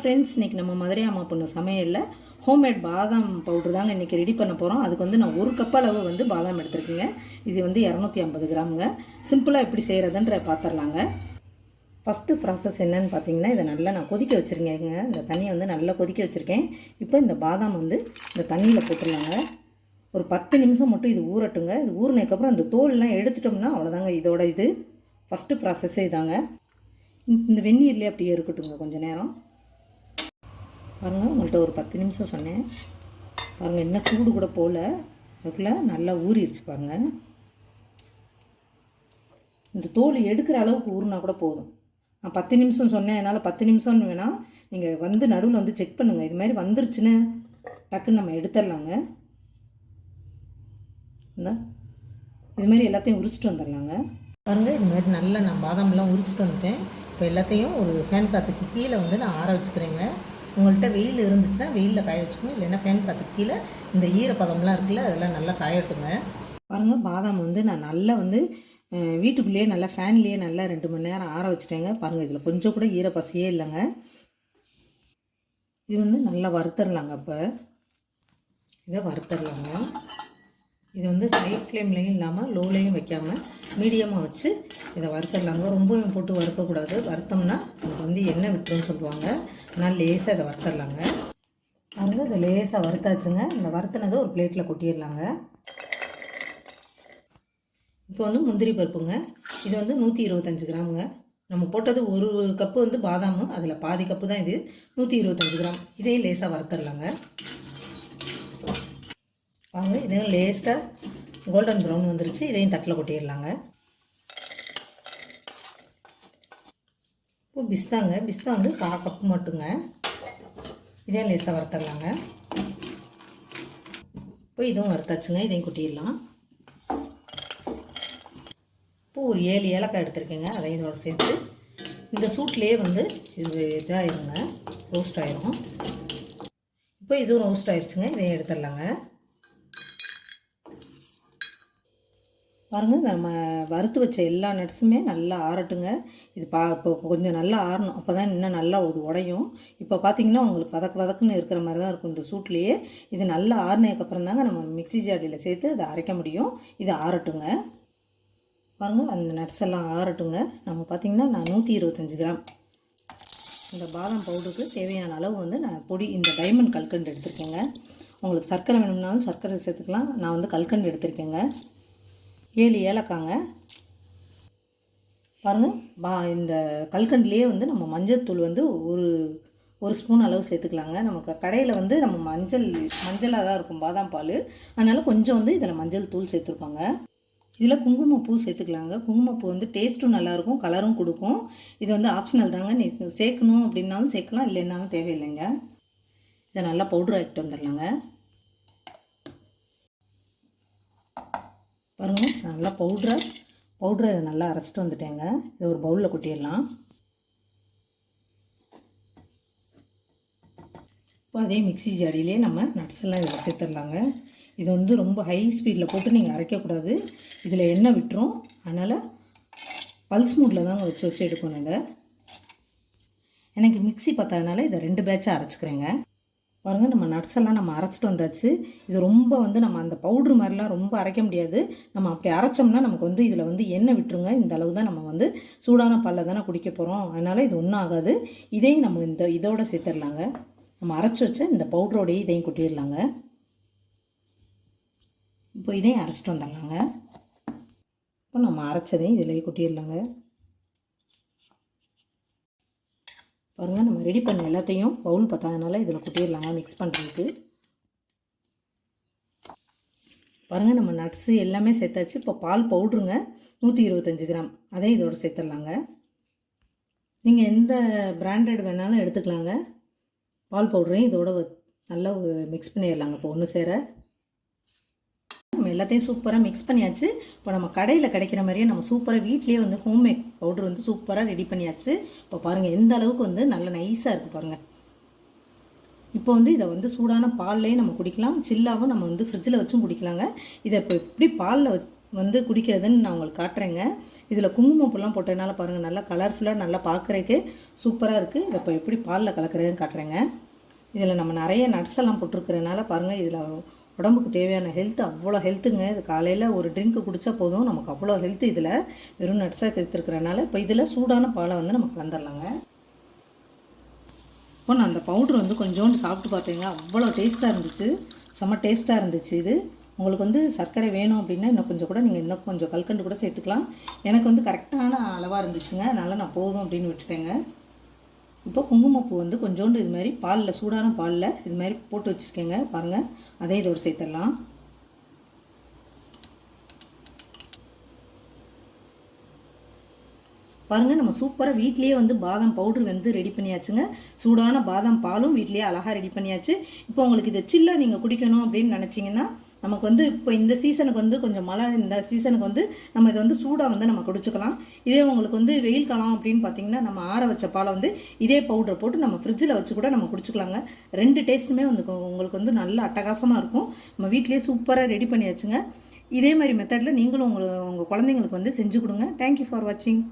Friends இன்றைக்கி நம்ம மதுரை அம்மா பொண்ணு சமையலில் ஹோம்மேட் பாதாம் பவுடர் தாங்க இன்றைக்கி ரெடி பண்ண போகிறோம் அதுக்கு வந்து நான் ஒரு கப் அளவு வந்து பாதாம் எடுத்துருக்கேங்க. இது வந்து இரநூத்தி ஐம்பது கிராமுங்க. சிம்பிளாக எப்படி செய்கிறதுன்ற பார்த்துடலாங்க ஃபஸ்ட்டு ப்ராசஸ் என்னன்னு பார்த்தீங்கன்னா இதை நல்லா நான் கொதிக்க வச்சுருக்கேங்க. இந்த தண்ணியை வந்து நல்லா கொதிக்க வச்சுருக்கேன். இப்போ இந்த பாதாம் வந்து இந்த தண்ணியில் போட்டுடலாங்க. ஒரு பத்து நிமிஷம் மட்டும் இது ஊறட்டுங்க. இது ஊறினதுக்கப்புறம் அந்த தோல்லாம் எடுத்துட்டோம்னா அவ்வளோதாங்க இதோட இது. ஃபஸ்ட்டு ப்ராசஸ்ஸே இதாங்க. இந்த வெந்நீர்லேயே அப்படியே இருக்கட்டுங்க கொஞ்சம் நேரம். பாருங்கள் உங்கள்கிட்ட ஒரு பத்து நிமிஷம் சொன்னேன். பாருங்கள் இன்னும் சூடு கூட போகல அதுக்குள்ளே நல்லா ஊறிடுச்சு பாருங்கள் இந்த தோல் எடுக்கிற அளவுக்கு ஊறினா கூட போதும். நான் பத்து நிமிஷம் சொன்னேன் என்னால் பத்து நிமிஷம்னு வேணால் நீங்கள் வந்து நடுவில் வந்து செக் பண்ணுங்கள் இது மாதிரி வந்துருச்சுன்னு டக்குன்னு நம்ம எடுத்துடலாங்க. இது மாதிரி எல்லாத்தையும் உரிச்சிட்டு வந்துடலாங்க. பாருங்கள் இது மாதிரி நல்லா நான் பாதாம்லாம் உரிச்சிட்டு வந்துட்டேன். இப்போ எல்லாத்தையும் ஒரு ஃபேன் காற்றுக்கு கீழே வந்து நான் ஆற வச்சுக்கிறேங்க. உங்கள்கிட்ட வெயில் இருந்துச்சுன்னா வெயிலில் காய வச்சுக்கணும் இல்லைன்னா ஃபேன் பார்த்து கீழே இந்த ஈரப்பதம்லாம் இருக்குல்ல அதெல்லாம் நல்லா காயட்டுங்க. பாருங்கள் பாதாம் வந்து நான் நல்லா வந்து வீட்டுக்குள்ளேயே நல்லா ஃபேன்லேயே நல்லா ரெண்டு மணி நேரம் ஆற வச்சுட்டேங்க. பாருங்கள் இதில் கொஞ்சம் கூட ஈரப்பசையே இல்லைங்க. இது வந்து நல்லா வறுத்தரலாங்க அப்போ. இதை வறுத்தரலாங்க. இது வந்து ஹை ஃப்ளேம்லேயும் இல்லாமல் லோலையும் வைக்காமல் மீடியமாக வச்சு இதை வறுத்தரலாங்க. ரொம்பவும் போட்டு வறுக்கக்கூடாது. வறுத்தோம்னா நமக்கு வந்து எண்ணெய் விட்டுருன்னு சொல்லுவாங்க. நான் லேசாக இதை வறுத்தர்லாங்க. பாருங்க இதை லேசாக வறுத்தாச்சுங்க. இந்த வறுத்தினதை ஒரு பிளேட்டில் கொட்டிடலாங்க இப்போ வந்து முந்திரி பருப்புங்க. இது வந்து நூற்றி இருபத்தஞ்சு கிராமுங்க. நம்ம போட்டது ஒரு கப்பு வந்து பாதாமும் அதில் பாதி கப்பு தான் இது. நூற்றி இருபத்தஞ்சு கிராம். இதையும் லேசாக வறுத்தர்லாங்க. வாங்க இதையும் லேஸ்ட்டாக கோல்டன் ப்ரௌன் வந்துருச்சு. இதையும் தட்டில் கொட்டிடலாங்க இப்போ பிஸ்தாங்க. பிஸ்தா வந்து கா கப்பு மட்டுங்க. இதையும் லேசாக வறுத்தரலாங்க. இப்போ இதுவும் வறுத்தாச்சுங்க. இதையும் கொட்டிடலாம். இப்போ ஒரு ஏழு ஏலக்காய் எடுத்துருக்கேங்க. அதையும் இதோட சேர்த்து இந்த சூட்லேயே வந்து இது இதாகிருங்க ரோஸ்ட் ஆயிரும். இப்போ இதுவும் ரோஸ்ட் ஆயிடுச்சுங்க இதையும் எடுத்துடலாங்க. பாருங்கள் நம்ம வறுத்து வச்ச எல்லா நட்ஸுமே நல்லா ஆறட்டுங்க. இது பா இப்போ கொஞ்சம் நல்லா ஆறணும். அப்போ தான் இன்னும் நல்லா இது உடையும். இப்போ பார்த்தீங்கன்னா உங்களுக்கு வதக்கு வதக்குன்னு இருக்கிற மாதிரி தான் இருக்கும் இந்த சூட்லேயே. இது நல்லா ஆறினதுக்கப்புறம் தாங்க நம்ம மிக்ஸி ஜாடியில் சேர்த்து அதை அரைக்க முடியும். இது ஆறட்டுங்க. பாருங்கள் அந்த நட்ஸ் எல்லாம் ஆறட்டுங்க. நம்ம பார்த்திங்கன்னா நான் நூற்றி இருபத்தஞ்சி கிராம். இந்த பாதாம் பவுடருக்கு தேவையான அளவு வந்து நான் பொடி இந்த டைமண்ட் கல்கண்டு எடுத்திருக்கேங்க. உங்களுக்கு சர்க்கரை வேணும்னாலும் சர்க்கரை சேர்த்துக்கலாம். நான் வந்து கல்கண்டு எடுத்திருக்கேங்க. ஏழு ஏலக்காங்க. பாருங்கள் பா இந்த கல்கண்டுலேயே வந்து நம்ம மஞ்சள் தூள் வந்து ஒரு ஒரு ஸ்பூன் அளவு சேர்த்துக்கலாங்க. நமக்கு கடையில் வந்து நம்ம மஞ்சள் மஞ்சளாக தான் இருக்கும் பாதாம் பால். அதனால் கொஞ்சம் வந்து இதில் மஞ்சள் தூள் சேர்த்துருப்பாங்க இதில் குங்குமப்பூ சேர்த்துக்கலாங்க. குங்குமப்பூ வந்து டேஸ்ட்டும் நல்லாயிருக்கும் கலரும் கொடுக்கும். இது வந்து ஆப்ஷனல் தாங்க. நீ சேர்க்கணும் அப்படின்னாலும் சேர்க்கலாம் இல்லைன்னாலும் தேவையில்லைங்க. இதை நல்லா பவுட்ரு ஆக்கிட்டு வந்துடலாங்க. பாருங்கள் நல்லா பவுட்ரை பவுட்ரை இதை நல்லா அரைச்சிட்டு வந்துட்டேங்க. இதை ஒரு பவுலில் கொட்டிடலாம். இப்போ அதே மிக்சி ஜாடியிலே நம்ம நட்ஸ் எல்லாம் இதில் சேர்த்துடலாங்க. இது வந்து ரொம்ப ஹை ஸ்பீடில் போட்டு நீங்கள் அரைக்கக்கூடாது இதில் எண்ணெய் விட்டுரும். அதனால் பல்ஸ் மூடில் தாங்க வச்சு வச்சு எடுக்கணும் இதை. எனக்கு மிக்சி பார்த்ததுனால இதை ரெண்டு பேட்சாக அரைச்சிக்கிறேங்க. பாருங்கள் நம்ம நட்ஸ் எல்லாம் நம்ம அரைச்சிட்டு வந்தாச்சு. இது ரொம்ப வந்து நம்ம அந்த பவுட்ரு மாதிரிலாம் ரொம்ப அரைக்க முடியாது. நம்ம அப்படி அரைச்சோம்னா நமக்கு வந்து இதில் வந்து எண்ணெய் விட்டுருங்க. இந்த அளவு தான் நம்ம வந்து சூடான பாலில் தானே குடிக்க போகிறோம் அதனால் இது ஒன்றும் ஆகாது. இதையும் நம்ம இந்த இதோட சேர்த்துடலாங்க. நம்ம அரைச்சி வச்ச இந்த பவுட்ரோடையே இதையும் கொட்டிடலாங்க. இப்போ இதையும் அரைச்சிட்டு வந்துடலாங்க. இப்போ நம்ம அரைச்சதையும் இதிலேயே கொட்டிடலாங்க. பாருங்கள் நம்ம ரெடி பண்ண எல்லாத்தையும் பவுல் பத்தாதனால இதில் கொட்டிடலாங்க மிக்ஸ் பண்ணுறதுக்கு பாருங்கள் நம்ம நட்ஸு எல்லாமே சேர்த்தாச்சு. இப்போ பால் பவுட்ருங்க நூற்றி இருபத்தஞ்சி கிராம். அதையும் இதோட சேர்த்துடலாங்க. நீங்கள் எந்த பிராண்டட் வேணாலும் எடுத்துக்கலாங்க. பால் பவுடரையும் இதோட நல்லா மிக்ஸ் பண்ணிடலாங்க. இப்போ ஒன்று சேர எல்லாத்தையும் சூப்பராக மிக்ஸ் பண்ணியாச்சு. இப்போ நம்ம கடையில் கிடைக்கிற மாதிரியே நம்ம சூப்பராக வீட்லேயே வந்து ஹோம்மேட் பவுடர் வந்து சூப்பராக ரெடி பண்ணியாச்சு. இப்போ பாருங்கள் எந்த அளவுக்கு வந்து நல்ல நைஸாக இருக்குது பாருங்கள் இப்போ வந்து இதை வந்து சூடான பால்லையும் நம்ம குடிக்கலாம். சில்லாவும் நம்ம வந்து ஃப்ரிட்ஜில் வச்சும் குடிக்கலாங்க. இதை இப்போ எப்படி பாலில் வந்து குடிக்கிறதுன்னு நான் உங்களுக்கு காட்டுறேங்க. இதில் குங்குமப்பூலாம் போட்டதுனால பாருங்கள் நல்லா கலர்ஃபுல்லாக நல்லா பார்க்குறதுக்கு சூப்பராக இருக்குது இதை இப்போ எப்படி பாலில் கலக்கிறதுன்னு காட்டுறேங்க. இதில் நம்ம நிறைய நட்ஸ் எல்லாம் போட்டிருக்கிறதுனால பாருங்கள் இதில் உடம்புக்கு தேவையான ஹெல்த் அவ்வளோ ஹெல்த்துங்க இது காலையில் ஒரு ட்ரிங்க் குடித்தா போதும். நமக்கு அவ்வளோ ஹெல்த் இதில். வெறும் நட்ஸாக சேர்த்துருக்கிறனால இப்போ இதில் சூடான பாலை வந்து நமக்கு வந்துடலாங்க இப்போ நான் அந்த பவுட்ரு வந்து கொஞ்சோண்டு சாப்பிட்டு பார்த்தீங்க அவ்வளோ டேஸ்ட்டாக இருந்துச்சு. செம்ம டேஸ்ட்டாக இருந்துச்சு இது. உங்களுக்கு வந்து சர்க்கரை வேணும் அப்படின்னா இன்னும் கொஞ்சம் கூட நீங்கள் இன்னும் கொஞ்சம் கல்கண்டு கூட சேர்த்துக்கலாம். எனக்கு வந்து கரெக்டான அளவாக இருந்துச்சுங்க. அதனால் நான் போதும் அப்படின்னு விட்டுட்டேங்க. இப்போ குங்குமப்பூ வந்து கொஞ்சோண்டு இது மாதிரி பாலில் சூடான பாலில் இது மாதிரி போட்டு வச்சுருக்கேங்க. பாருங்கள் அதையும் இதோடு சேர்த்துடலாம் பாருங்கள் நம்ம சூப்பராக வீட்லேயே வந்து பாதாம் பவுட்ரு வந்து ரெடி பண்ணியாச்சுங்க. சூடான பாதாம் பாலும் வீட்லேயே அழகாக ரெடி பண்ணியாச்சு. இப்போ உங்களுக்கு இதை சில்லாக நீங்கள் குடிக்கணும் அப்படின்னு நினச்சிங்கன்னா நமக்கு வந்து இப்போ இந்த சீசனுக்கு வந்து கொஞ்சம் மழை இந்த சீசனுக்கு வந்து நம்ம இதை வந்து சூடாக வந்து நம்ம குடிச்சுக்கலாம். இதே உங்களுக்கு வந்து வெயில் காலம் அப்படின்னு பார்த்தீங்கன்னா நம்ம ஆற வச்ச பாலை வந்து இதே பவுடர் போட்டு நம்ம ஃப்ரிட்ஜில் வச்சு கூட நம்ம குடிச்சுக்கலாங்க. ரெண்டு டேஸ்ட்டுமே வந்து உங்களுக்கு வந்து நல்ல அட்டகாசமாக இருக்கும். நம்ம வீட்டிலேயே சூப்பராக ரெடி பண்ணியாச்சுங்க இதே மாதிரி மெத்தடில் நீங்களும் உங்கள் உங்கள் குழந்தைங்களுக்கு வந்து செஞ்சு கொடுங்க. தேங்க்யூ ஃபார் வாட்சிங்